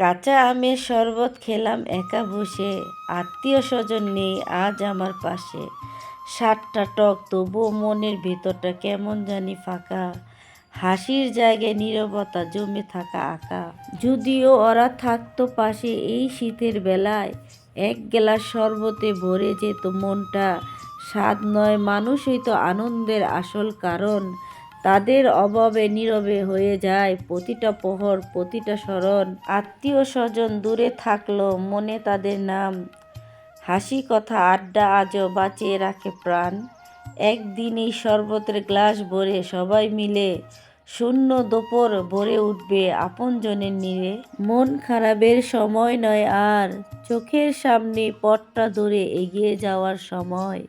কাঁচা আমের শরবত খেলাম একা বসে। আত্মীয় স্বজন নেই আজ আমার পাশে। সাতটা টক, তবুও মনের ভেতরটা কেমন জানি ফাঁকা। হাসির জায়গায় নীরবতা জমে থাকা আঁকা। যদিও ওরা থাকতো পাশে এই শীতের বেলায়, এক গ্লাস শরবতে ভরে যেত মনটা। স্বাদ নয়, মানুষই তো আনন্দের আসল কারণ। তাদের অভাবে নীরবে হয়ে যায়। প্রতিটা প্রহর, প্রতিটা স্মরণ। আত্মীয় স্বজন দূরে থাকল মনে তাদের নাম। হাসি কথা, আড্ডা আজও বাঁচিয়ে রাখে প্রাণ। একদিন এই শরবতের গ্লাস ভরে সবাই মিলে শূন্য দুপুর ভরে উঠবে আপনজনের নিরে মন খারাপের সময় নয় আর, চোখের সামনে পথটা ধরে এগিয়ে যাওয়ার সময়।